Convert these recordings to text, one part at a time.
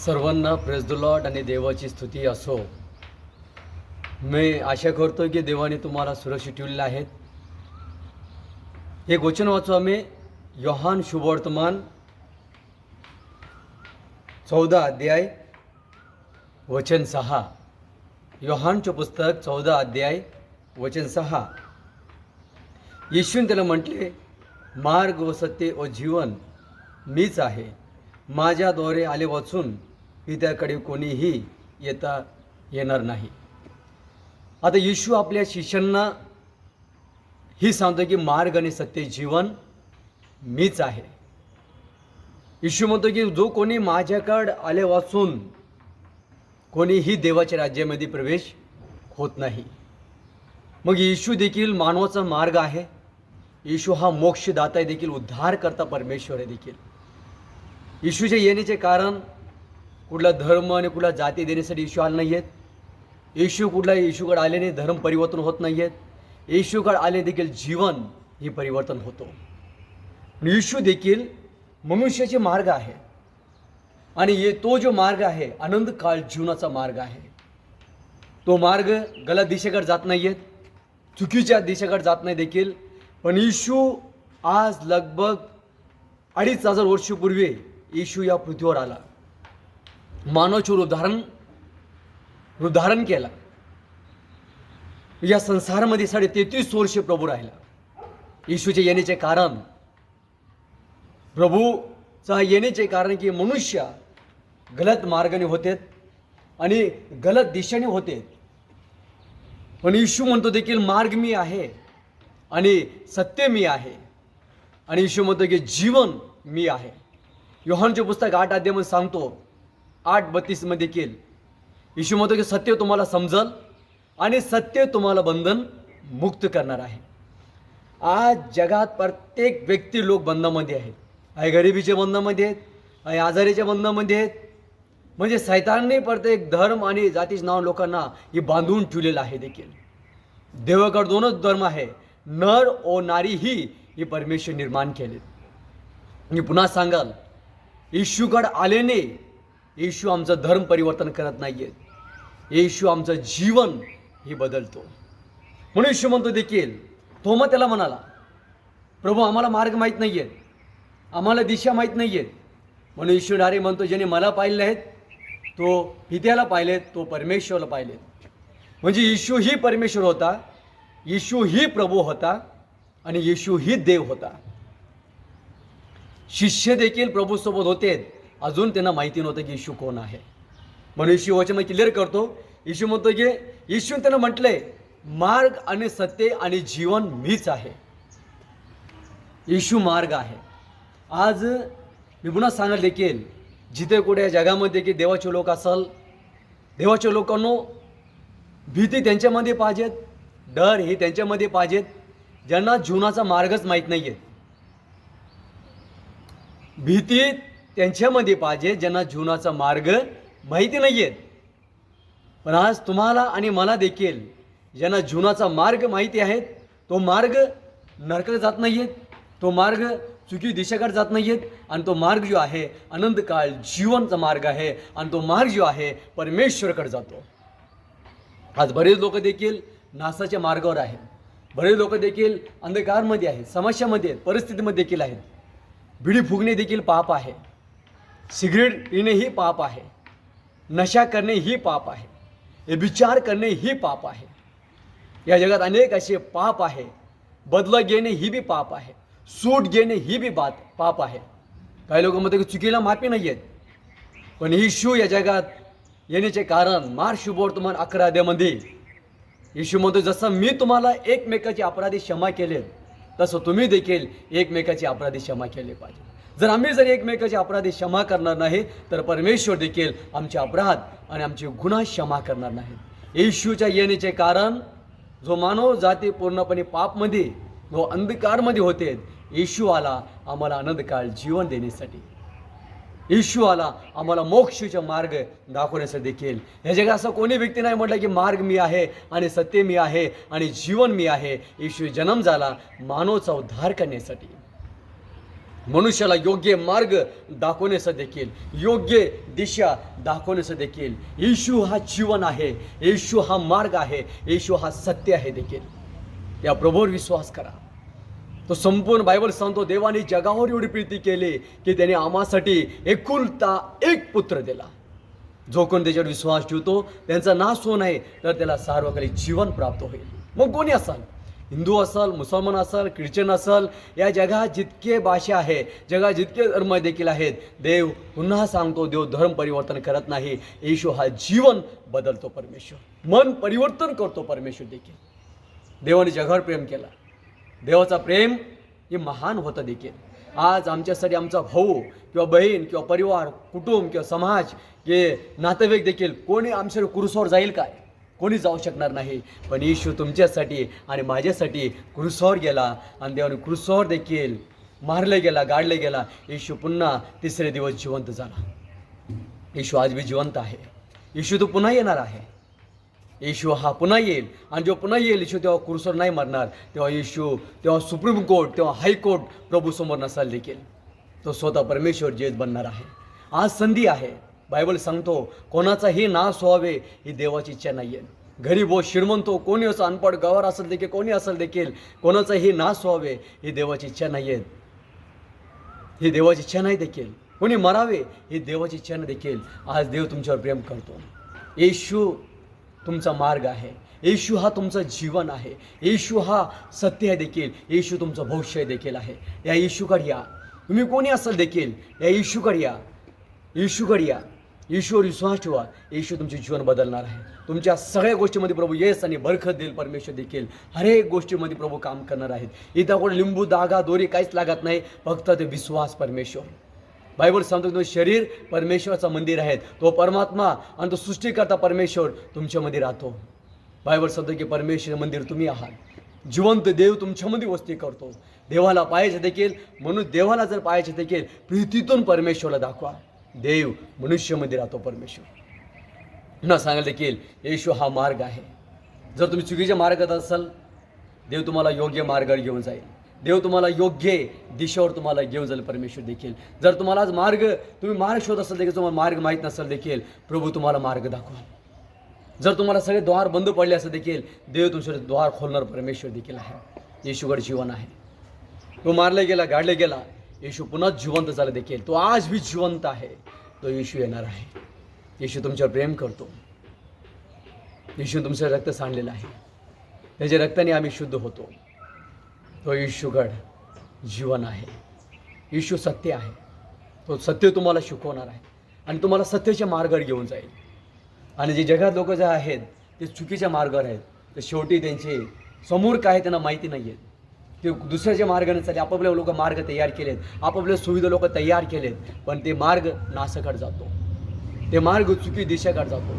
सर्वांना press the Lord आणि देवाची स्तुती असो. मी आशा करतो की देवाने तुम्हाला सुरक्षित ठेवलेले आहेत. हे वचन वाचू आम्ही. योहान शुभवर्तमान चौदा अध्याय वचन सहा. योहानचं पुस्तक चौदा अध्याय वचन सहा. येशून त्याला म्हटले मार्ग व सत्य व जीवन मीच आहे. माझ्याद्वारे आले वाचून पित्याकडे कोणीही येता येणार नाही. आता येशू आपल्या शिष्यांना ही सांगतो की मार्ग आणि सत्य जीवन मीच आहे. येशू म्हणतो की जो कोणी माझ्याकडे आले वाचून कोणीही देवाच्या राज्यामध्ये प्रवेश होत नाही. मग येशू देखील मानवाचा मार्ग आहे. येशू हा मोक्षदाता आहे देखील उद्धार करता परमेश्वर आहे देखील. येशूच्या येण्याचे कारण कुठला धर्म आणि कुठला जाती देण्यासाठी इशू आले नाही आहेत येशू कुठला येशूकडे आल्याने धर्म परिवर्तन होत नाही आहेत येशूकडे आले देखील जीवन हे परिवर्तन होतो. येशू देखील मनुष्याचे मार्ग आहे. आणि ये तो जो मार्ग आहे आनंद काळ जीवनाचा मार्ग आहे. तो मार्ग गलत दिशेकडे जात नाही आहेत चुकीच्या दिशेकडे जात नाही देखील. पण येशू आज लगभग अडीच हजार वर्षपूर्वी येशू या पृथ्वीवर आला. मानवाचे उदाहरण उदाहरण केला. या संसारामध्ये साडे तेहतीस वर्षे प्रभू राहिला. येशूचे येण्याचे कारण प्रभूचा येण्याचे कारण की मनुष्य गलत मार्गाने होते आणि गलत दिशेने होते. पण येशू म्हणतो देखील मार्ग मी आहे आणि सत्य मी आहे. आणि येशू म्हणतो की जीवन मी आहे. योहानचे पुस्तक आठ अध्यामध्ये सांगतो आठ बत्तीसमध्ये केल. येशू म्हणतो की सत्य तुम्हाला समजल आणि सत्य तुम्हाला बंधन मुक्त करणार आहे. आज जगात प्रत्येक व्यक्ती लोक बंधामध्ये आहेत. आई गरिबीच्या बंधामध्ये आहेत आई आजारीच्या बंधामध्ये आहेत. म्हणजे सैतानने प्रत्येक धर्म आणि जातीचं नाव लोकांना हे बांधून ठेवलेलं आहे देखील. देवाकडे दोनच धर्म आहे. नर ओ नारी ही हे परमेश्वर निर्माण केले मी पुन्हा सांगाल येशूकडे आल्याने येशू आमचं धर्म परिवर्तन करत नाही आहेत येशू आमचं जीवन हे बदलतो. म्हणून येशू म्हणतो देखील तो मग त्याला म्हणाला प्रभू आम्हाला मार्ग माहीत नाही आहेत आम्हाला दिशा माहीत नाही आहेत म्हणून येशू डारे म्हणतो ज्याने मला पाहिले आहेत तो पित्याला पाहिलेत तो परमेश्वरला पाहिलेत म्हणजे येशू ही परमेश्वर होता येशू ही प्रभू होता आणि येशू ही देव होता. शिष्य देखील प्रभूसोबत होते. अजून त्यांना माहिती नव्हतं की इशू कोण आहे. म्हणून इशू वचन क्लिअर करतो. इशू म्हणतो की इशू त्यांना म्हटलंय मार्ग आणि सत्य आणि जीवन मीच आहे. येशू मार्ग आहे. आज मी पुन्हा सांगाल देखील जिथे कुठे या जगामध्ये की देवाचे लोक असाल देवाच्या लोकांनो भीती त्यांच्यामध्ये पाहिजेत डर हे त्यांच्यामध्ये पाहिजेत ज्यांना जीवनाचा मार्गच माहीत नाही आहे भीती त्यांच्यामध्ये पाहिजे ज्यांना जीवनाचा मार्ग माहिती नाही आहेत पण आज तुम्हाला आणि मला देखील ज्यांना जीवनाचा मार्ग माहिती आहेत तो मार्ग नरकडे जात नाही आहेत तो मार्ग चुकी दिशेकडे जात नाही आहेत आणि तो मार्ग जो आहे अनंत काळ जीवनचा मार्ग आहे आणि तो मार्ग जो आहे परमेश्वरकडे जातो. आज बरेच लोक देखील नासाच्या मार्गावर आहेत. बरेच लोक देखील अंधकारमध्ये आहेत समस्यामध्ये आहेत परिस्थितीमध्ये देखील आहेत. बिडी फुगणे देखील पाप आहे. सिगरेट पिणे ही पाप आहे. नशा करणे ही पाप आहे. विचार करणे ही पाप आहे. या जगात अनेक असे पाप आहे. बदला घेणे ही बी पाप आहे. सूट घेणे ही बी बात पाप आहे. काही लोक म्हणतात की चुकीला माफी नाही आहेत. पण ही शू या जगात येण्याचे कारण मार तुम्हाला अकरा अध्यामध्ये येशू म्हणतो जसं मी तुम्हाला एकमेकाचे अपराधी क्षमा केले तसं तुम्ही देखील एकमेकाचे अपराधी क्षमा केले पाहिजे. जर आम्ही जर एकमेकाचे अपराधी क्षमा करणार नाही तर परमेश्वर देखील आमचे अपराध आणि आमचे गुन्हा क्षमा करणार नाहीत. येशूच्या येण्याचे कारण जो मानव जाती पूर्णपणे पापमध्ये जो अंधकारमध्ये होते येशू आला आम्हाला आनंदकाळ जीवन देण्यासाठी. येशू आला आम्हाला मोक्षचा मार्ग दाखवण्यासाठी देखील. या जगात असं कोणी व्यक्ती नाही म्हटलं की मार्ग मी आहे आणि सत्य मी आहे आणि जीवन मी आहे. येशू जन्म झाला मानवचा उद्धार करण्यासाठी. मनुष्याला योग्य मार्ग दाखवण्याचं देखील योग्य दिशा दाखवण्याचं देखील येशू हा जीवन आहे येशू हा मार्ग आहे येशू हा सत्य आहे देखील या प्रभूवर विश्वास करा तो संपूर्ण बायबल सांगतो देवाने जगावर एवढी प्रीती केली की त्याने आम्हासाठी एकुलता एक पुत्र दिला जो कोण त्याच्यावर विश्वास ठेवतो त्यांचा नाश होऊ नये तर त्याला सार्वकालिक जीवन प्राप्त होईल मग कोणी असाल हिंदू असाल मुसलमान असाल ख्रिश्चन असाल या जगात जितके भाषा आहे जगात जितके धर्म देखील आहेत देव पुन्हा सांगतो देव धर्म परिवर्तन करत नाही. येशू हा जीवन बदलतो परमेश्वर. मन परिवर्तन करतो परमेश्वर देखील. देवाने जगावर प्रेम केला. देवाचा प्रेम हे महान होतं देखील. आज आमच्यासाठी आमचा भाऊ किंवा बहीण किंवा परिवार कुटुंब किंवा समाज हे नातेवाईक देखील कोणी आमच्या कुरुसावर जाईल काय? कोणी जाऊ शकणार नाही. पण येशू तुमच्यासाठी आणि माझ्यासाठी क्रुसावर गेला. आणि देवाने क्रुसावर देखील मारले गेला गाडले गेला. येशू पुन्हा तिसरे दिवस जिवंत झाला. येशू आज बी जिवंत आहे. येशू तो पुन्हा येणार आहे. येशू हा पुन्हा येईल. आणि जेव्हा पुन्हा येईल येशू तेव्हा कुरसोर नाही मरणार. तेव्हा येशू तेव्हा सुप्रीम कोर्ट तेव्हा हायकोर्ट प्रभूसमोर नसाल देखील. तो स्वतः परमेश्वर जेज बनणार आहे. आज संधी आहे. बायबल सांगतो कोणाचाही नाश व्हावे ही देवाची इच्छा नाही आहे गरीब हो श्रीमंतो हो, कोणी असं अनपड गवार असेल देखील कोणी असेल देखील कोणाचाही नाश व्हावे ही देवाची इच्छा नाही आहे ही देवाची इच्छा नाही देखील. कोणी मरावे ही देवाची इच्छा नाही देखील. आज देव तुमच्यावर प्रेम करतो. येशू तुमचा मार्ग आहे. येशू हा तुमचं जीवन आहे. येशू हा सत्य आहे देखील. येशू तुमचं भविष्य देखील आहे. या येशूकडे या. तुम्ही कोणी असाल देखील या येशूकडे या. येशूकडे या. ईश्वर विश्वास ठेवा. येशू तुमचे जीवन बदलणार आहे. तुमच्या सगळ्या गोष्टीमध्ये प्रभू येस आणि बरखत देईल परमेश्वर देखील. हरेक गोष्टीमध्ये प्रभू काम करणार आहेत. इथं कोण लिंबू दागा दोरी काहीच लागत नाही. फक्त ते विश्वास परमेश्वर. बायबल सांगतो तुमचं शरीर परमेश्वराचं मंदिर आहे. तो परमात्मा आणि तो सृष्टीकर्ता परमेश्वर तुमच्यामध्ये राहतो. बायबल सांगतो की परमेश्वर मंदिर तुम्ही आहात. जिवंत देव तुमच्यामध्ये वस्ती करतो. देवाला पाहायचे देखील म्हणून देवाला जर पाहायचे देखील प्रीतीतून परमेश्वरला दाखवा. देव मनुष्यमध्ये राहतो परमेश्वर. पुन्हा सांगायला देखील येशू हा मार्ग आहे. जर तुम्ही चुकीच्या मार्गात असाल देव तुम्हाला योग्य मार्गावर घेऊन जाईल. देव तुम्हाला योग्य दिशेवर तुम्हाला घेऊन जाईल परमेश्वर देखील. जर तुम्हाला आज मार्ग तुम्ही मार्ग शोध असाल देखील तुम्हाला मार्ग माहीत नसेल देखील प्रभू तुम्हाला मार्ग दाखवाल जर तुम्हाला सगळे द्वार बंद पडले असं देखील देव तुमच्या द्वार खोलणार परमेश्वर देखील आहे. येशूगड जीवन आहे. तो मारला गेला गाडले गेला येशू पुन्हा जिवंत झाला देखील. तो आज बी जिवंत आहे. तो येशू येणार आहे. येशू तुमच्यावर प्रेम करतो. येशू तुमचं रक्त सांडलेलं आहे. त्याच्या रक्ताने आम्ही शुद्ध होतो तो येशूगड जीवन आहे. येशू सत्य आहे. तो सत्य तुम्हाला शिकवणार आहे. आणि तुम्हाला सत्याच्या मार्गावर घेऊन जाईल. आणि जे जगात लोक जे आहेत ते चुकीच्या मार्गावर आहेत तर शेवटी त्यांचे समोर काय त्यांना माहिती नाही आहे ते दुसऱ्याच्या मार्गाने चालले आपापल्या लोक मार्ग तयार केलेत. आपापल्या सुविधा लोक तयार केलेत. पण ते मार्ग नासाकडे जातो. ते मार्ग चुकी दिशेकडे जातो.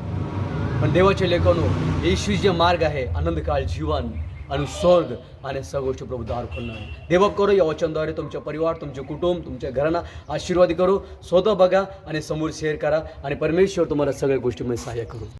पण देवाचे लेखनो येशू जे मार्ग आहे आनंदकाळ जीवन आणि स्वर्ग आणि सगळ्या गोष्टी प्रभू दार खोलणार देवा करो या वचनद्वारे तुमचे परिवार तुमचे कुटुंब तुमच्या घरांना आशीर्वाद करू. स्वतः बघा आणि समोर शेअर करा आणि परमेश्वर तुम्हाला सगळ्या गोष्टीमध्ये सहाय्य करू.